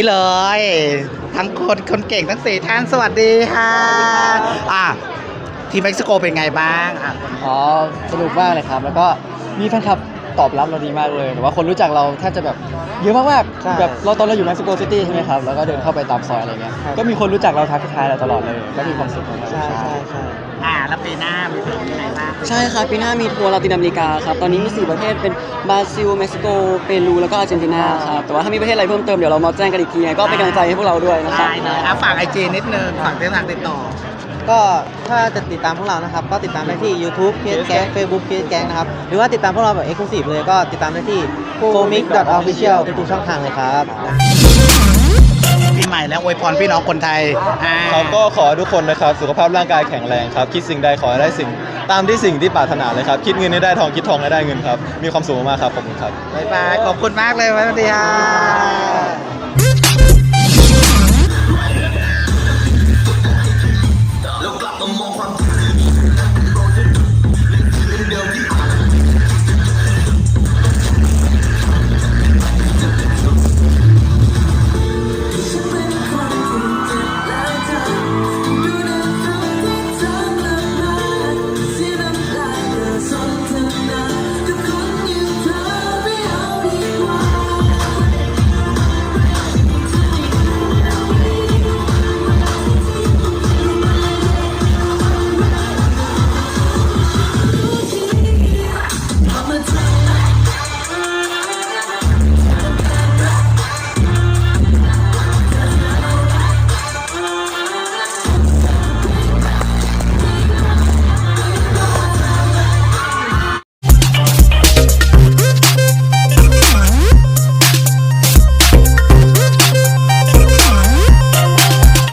นี้เลย ทั้งคนคนเก่งทั้งสี่ท่านสวัสดีค่ะอะที่เม็กซิโกเป็นไงบ้างอะ อ๋อสนุกมากเลยครับ แล้วก็มีแฟนคลับ ตอบรับเราดีมากเลยแต่ว่าคนรู้จักเราแทบจะแบบเยอะมากใช่ๆแบบเราตอนเราอยู่เม็กซิโกซิตี้ใช่ไหมครับแล้วก็เดินเข้าไปตามซอยอะไรเงี้ยครับ ก็มีคนรู้จักเราทักทายเราตลอดเลยก็มีความสุขมากๆใช่ใช่ใช่อะแล้วปีหน้ามีเป็นยังไงบ้างใช่ครับปีหน้ามีทัวร์ลาตินอเมริกาครับ ตอนนี้มี 4 ประเทศเป็นบราซิล เม็กซิโก เปรู แล้วก็อาร์เจนตินาครับ แต่ว่าถ้ามีประเทศอะไรเพิ่มเติมเดี๋ยวเรามาแจ้งกันอีกทีไงก็เป็นกำลังใจให้พวกเราด้วยนะครับ ได้เลยอะฝากไอจีนิดนึงฝากเส้นทางติดต่อ ก็ถ้าจะติดตามพวกเรานะครับ ก็ติดตามได้ที่ YouTube เคสแก๊ง Facebook เคสแก๊งนะครับ หรือว่าติดตามพวกเราแบบ Exclusive เลยก็ติดตามได้ที่ f o m i c official ทุกๆช่องทางเลยครับปีใหม่แล้วอวยพรพี่น้องคนไทยอ่าครับก็ขอให้ทุกคนนะครับสุขภาพร่างกายแข็งแรงครับ คิดสิ่งใดขอให้ได้สิ่งตามที่สิ่งที่ปรารถนาเลยครับ คิดเงินให้ได้ทองคิดทองให้ได้เงินครับมีความสุขมากๆครับขอบคุณครับบ๊ายบายขอบคุณมากเลยสวัสดีค่ะ